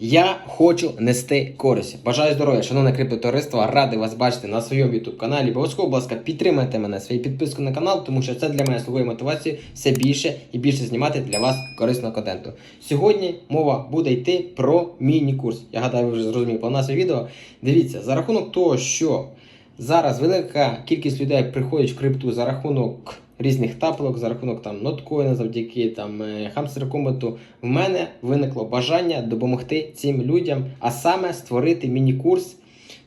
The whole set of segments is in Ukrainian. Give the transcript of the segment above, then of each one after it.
Я хочу нести користь. Бажаю здоров'я, шановне криптотовариство, радий вас бачити на своєму youtube каналі. Обов'язково, будь ласка, підтримайте мене своєю підпискою на канал, тому що це для мене слугує мотивацією все більше і більше знімати для вас корисного контенту. Сьогодні мова буде йти про міні-курс. Я гадаю, ви вже зрозуміли по нас відео. Дивіться, за рахунок того, що зараз велика кількість людей приходять в крипту за рахунок різних тапок, за рахунок там ноткоїна, завдяки там хамстеркомету. хамстер в мене виникло бажання допомогти цим людям, а саме створити міні-курс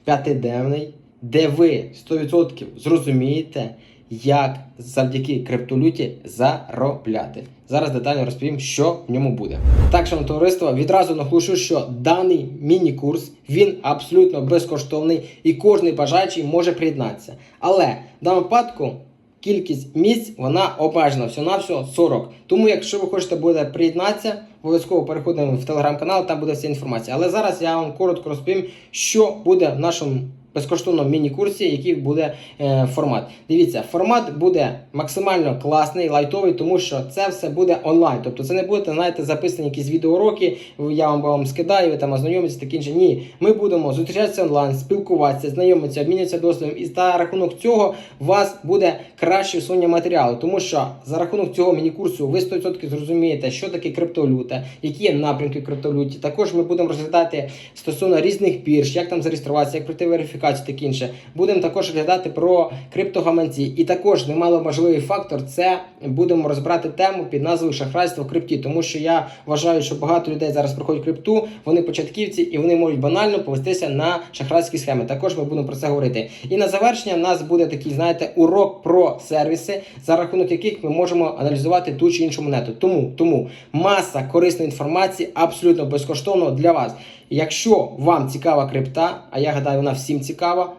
п'ятиденний, де ви 100% зрозумієте, як завдяки криптовалюті заробляти. Зараз детально розповім, що в ньому буде. Так, шановне товариство, відразу наголошую, що даний міні-курс він абсолютно безкоштовний і кожен бажаючий може приєднатися. Але в даному випадку кількість місць вона обмежена всього на всього 40. Тому, якщо ви хочете буде приєднатися, обов'язково переходимо в телеграм-канал, там буде вся інформація. Але зараз я вам коротко розповім, що буде в нашому безкоштовному міні-курсі, який буде е, формат. Дивіться, формат буде максимально класний, лайтовий, тому що це все буде онлайн. Тобто це не буде, знаєте, записані якісь відеоуроки, я вам, вам скидаю, ви там ознайомитесь, таке інше. Ні, ми будемо зустрічатися онлайн, спілкуватися, знайомитися, обмінюватися досвідом. І за рахунок цього у вас буде краще усунення матеріалу, тому що за рахунок цього міні-курсу ви 100% зрозумієте, що таке криптовалюта, які є напрямки криптовалюті. Також ми будемо розглядати стосовно різних бірж, як там зареєструватися, як пройти верифікацію, таке інше. Будемо також розглядати про криптогаманці. І також немало важливий фактор це будемо розбирати тему під назвою шахрайство в крипті, тому що я вважаю, що багато людей зараз приходять в крипту, вони початківці і вони можуть банально повестися на шахрайські схеми. Також ми будемо про це говорити. І на завершення в нас буде такий, знаєте, урок про сервіси, за рахунок яких ми можемо аналізувати ту чи іншу монету. Тому, тому маса корисної інформації абсолютно безкоштовно для вас. Якщо вам цікава крипта, а я гадаю, вона всім цікава,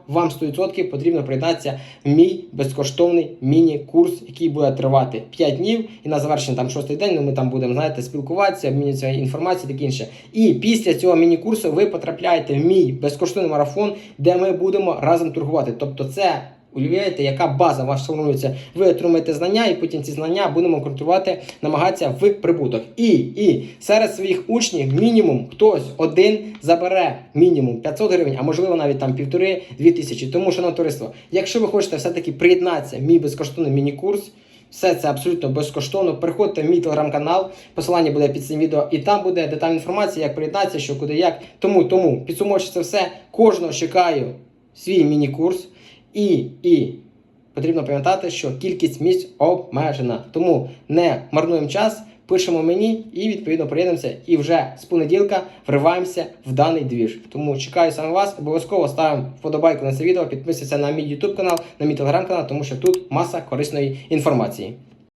вам 100% потрібно придатися мій безкоштовний міні-курс, який буде тривати 5 днів. І на завершення там шостий день ну, ми там будемо знаєте, спілкуватися, обмінюватися інформацією, таке інше. І після цього міні-курсу ви потрапляєте в мій безкоштовний марафон, де ми будемо разом торгувати. Тобто, це Уявляєте, яка база ваша сформується, ви отримаєте знання, і потім ці знання будемо контролювати, намагатися в прибуток. І і серед своїх учнів мінімум хтось один забере мінімум 500 гривень, а можливо навіть там півтори-дві тисячі. Тому, шановне товариство, якщо ви хочете все-таки приєднатися мій безкоштовний міні-курс, все це абсолютно безкоштовно. Приходьте в мій телеграм-канал, посилання буде під цим відео, і там буде детальна інформація, як приєднатися, що куди, як. Тому, тому підсумовуючи це все, кожного чекаю свій міні-курс. І, і потрібно пам'ятати, що кількість місць обмежена. Тому не марнуємо час, пишемо мені і відповідно приєднуємося. І вже з понеділка вриваємося в даний двіж. Тому чекаю саме вас. Обов'язково ставимо вподобайку на це відео, підписуйтесь на мій YouTube канал, на мій телеграм канал, тому що тут маса корисної інформації.